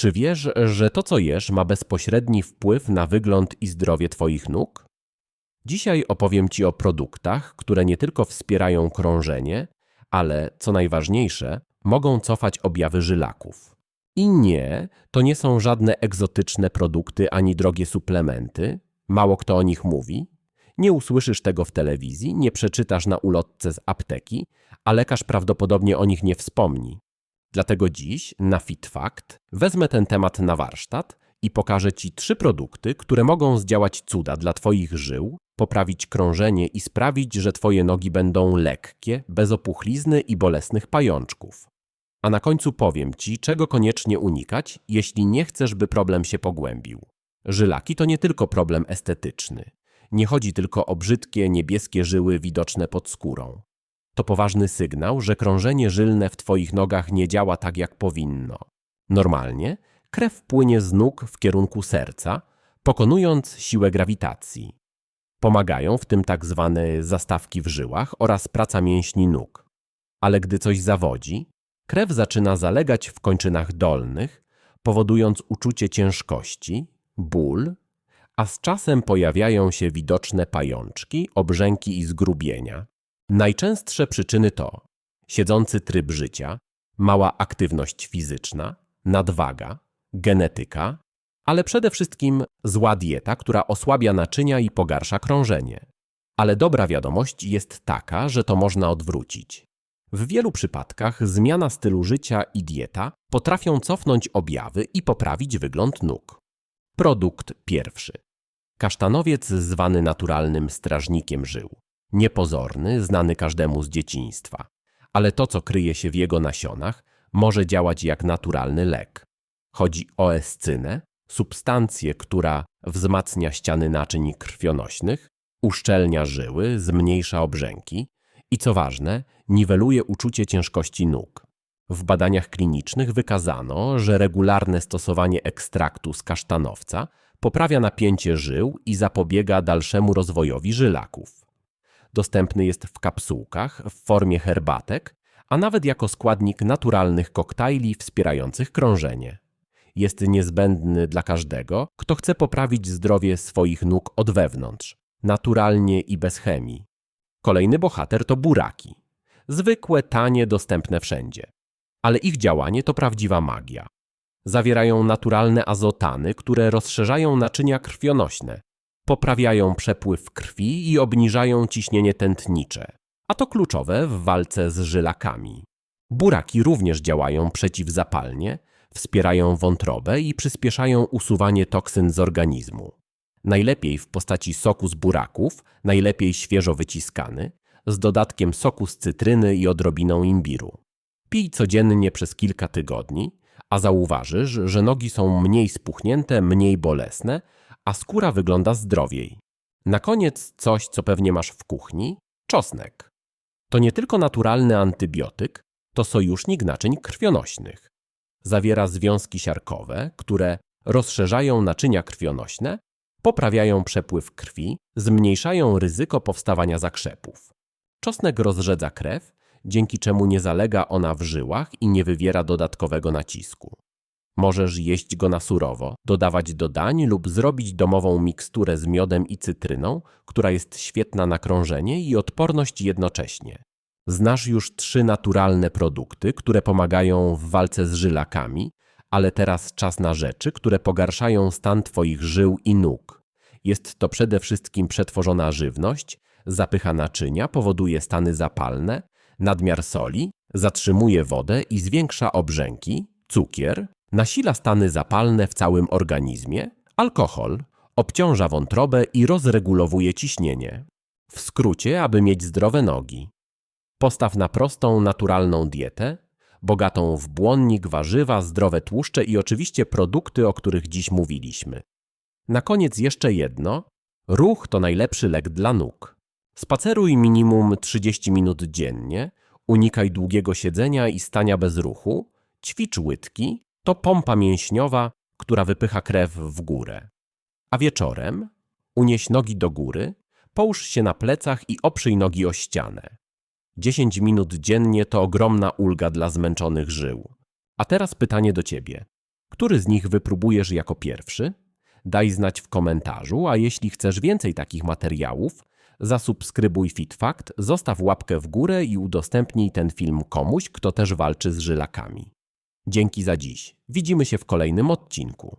Czy wiesz, że to, co jesz, ma bezpośredni wpływ na wygląd i zdrowie Twoich nóg? Dzisiaj opowiem Ci o produktach, które nie tylko wspierają krążenie, ale, co najważniejsze, mogą cofać objawy żylaków. I nie, to nie są żadne egzotyczne produkty ani drogie suplementy. Mało kto o nich mówi. Nie usłyszysz tego w telewizji, nie przeczytasz na ulotce z apteki, a lekarz prawdopodobnie o nich nie wspomni. Dlatego dziś na FitFact wezmę ten temat na warsztat i pokażę Ci trzy produkty, które mogą zdziałać cuda dla Twoich żył, poprawić krążenie i sprawić, że Twoje nogi będą lekkie, bez opuchlizny i bolesnych pajączków. A na końcu powiem Ci, czego koniecznie unikać, jeśli nie chcesz, by problem się pogłębił. Żylaki to nie tylko problem estetyczny. Nie chodzi tylko o brzydkie, niebieskie żyły widoczne pod skórą. To poważny sygnał, że krążenie żylne w Twoich nogach nie działa tak, jak powinno. Normalnie krew płynie z nóg w kierunku serca, pokonując siłę grawitacji. Pomagają w tym tak zwane zastawki w żyłach oraz praca mięśni nóg. Ale gdy coś zawodzi, krew zaczyna zalegać w kończynach dolnych, powodując uczucie ciężkości, ból, a z czasem pojawiają się widoczne pajączki, obrzęki i zgrubienia. Najczęstsze przyczyny to siedzący tryb życia, mała aktywność fizyczna, nadwaga, genetyka, ale przede wszystkim zła dieta, która osłabia naczynia i pogarsza krążenie. Ale dobra wiadomość jest taka, że to można odwrócić. W wielu przypadkach zmiana stylu życia i dieta potrafią cofnąć objawy i poprawić wygląd nóg. Produkt pierwszy. Kasztanowiec zwany naturalnym strażnikiem żył. Niepozorny, znany każdemu z dzieciństwa. Ale to, co kryje się w jego nasionach, może działać jak naturalny lek. Chodzi o escynę, substancję, która wzmacnia ściany naczyń krwionośnych, uszczelnia żyły, zmniejsza obrzęki i co ważne, niweluje uczucie ciężkości nóg. W badaniach klinicznych wykazano, że regularne stosowanie ekstraktu z kasztanowca poprawia napięcie żył i zapobiega dalszemu rozwojowi żylaków. Dostępny jest w kapsułkach, w formie herbatek, a nawet jako składnik naturalnych koktajli wspierających krążenie. Jest niezbędny dla każdego, kto chce poprawić zdrowie swoich nóg od wewnątrz, naturalnie i bez chemii. Kolejny bohater to buraki. Zwykłe, tanie, dostępne wszędzie. Ale ich działanie to prawdziwa magia. Zawierają naturalne azotany, które rozszerzają naczynia krwionośne, poprawiają przepływ krwi i obniżają ciśnienie tętnicze, a to kluczowe w walce z żylakami. Buraki również działają przeciwzapalnie, wspierają wątrobę i przyspieszają usuwanie toksyn z organizmu. Najlepiej w postaci soku z buraków, najlepiej świeżo wyciskany, z dodatkiem soku z cytryny i odrobiną imbiru. Pij codziennie przez kilka tygodni, a zauważysz, że nogi są mniej spuchnięte, mniej bolesne, a skóra wygląda zdrowiej. Na koniec coś, co pewnie masz w kuchni czosnek. To nie tylko naturalny antybiotyk, to sojusznik naczyń krwionośnych. Zawiera związki siarkowe, które rozszerzają naczynia krwionośne, poprawiają przepływ krwi, zmniejszają ryzyko powstawania zakrzepów. Czosnek rozrzedza krew, dzięki czemu nie zalega ona w żyłach i nie wywiera dodatkowego nacisku. Możesz jeść go na surowo, dodawać do dań lub zrobić domową miksturę z miodem i cytryną, która jest świetna na krążenie i odporność jednocześnie. Znasz już trzy naturalne produkty, które pomagają w walce z żylakami, ale teraz czas na rzeczy, które pogarszają stan Twoich żył i nóg. Jest to przede wszystkim przetworzona żywność, zapycha naczynia, powoduje stany zapalne, nadmiar soli, zatrzymuje wodę i zwiększa obrzęki, cukier, nasila stany zapalne w całym organizmie, alkohol, obciąża wątrobę i rozregulowuje ciśnienie. W skrócie, aby mieć zdrowe nogi. Postaw na prostą, naturalną dietę, bogatą w błonnik, warzywa, zdrowe tłuszcze i oczywiście produkty, o których dziś mówiliśmy. Na koniec jeszcze jedno. Ruch to najlepszy lek dla nóg. Spaceruj minimum 30 minut dziennie, unikaj długiego siedzenia i stania bez ruchu, ćwicz łydki, to pompa mięśniowa, która wypycha krew w górę. A wieczorem unieś nogi do góry, połóż się na plecach i oprzyj nogi o ścianę. 10 minut dziennie to ogromna ulga dla zmęczonych żył. A teraz pytanie do ciebie. Który z nich wypróbujesz jako pierwszy? Daj znać w komentarzu, a jeśli chcesz więcej takich materiałów, zasubskrybuj FitFact, zostaw łapkę w górę i udostępnij ten film komuś, kto też walczy z żylakami. Dzięki za dziś. Widzimy się w kolejnym odcinku.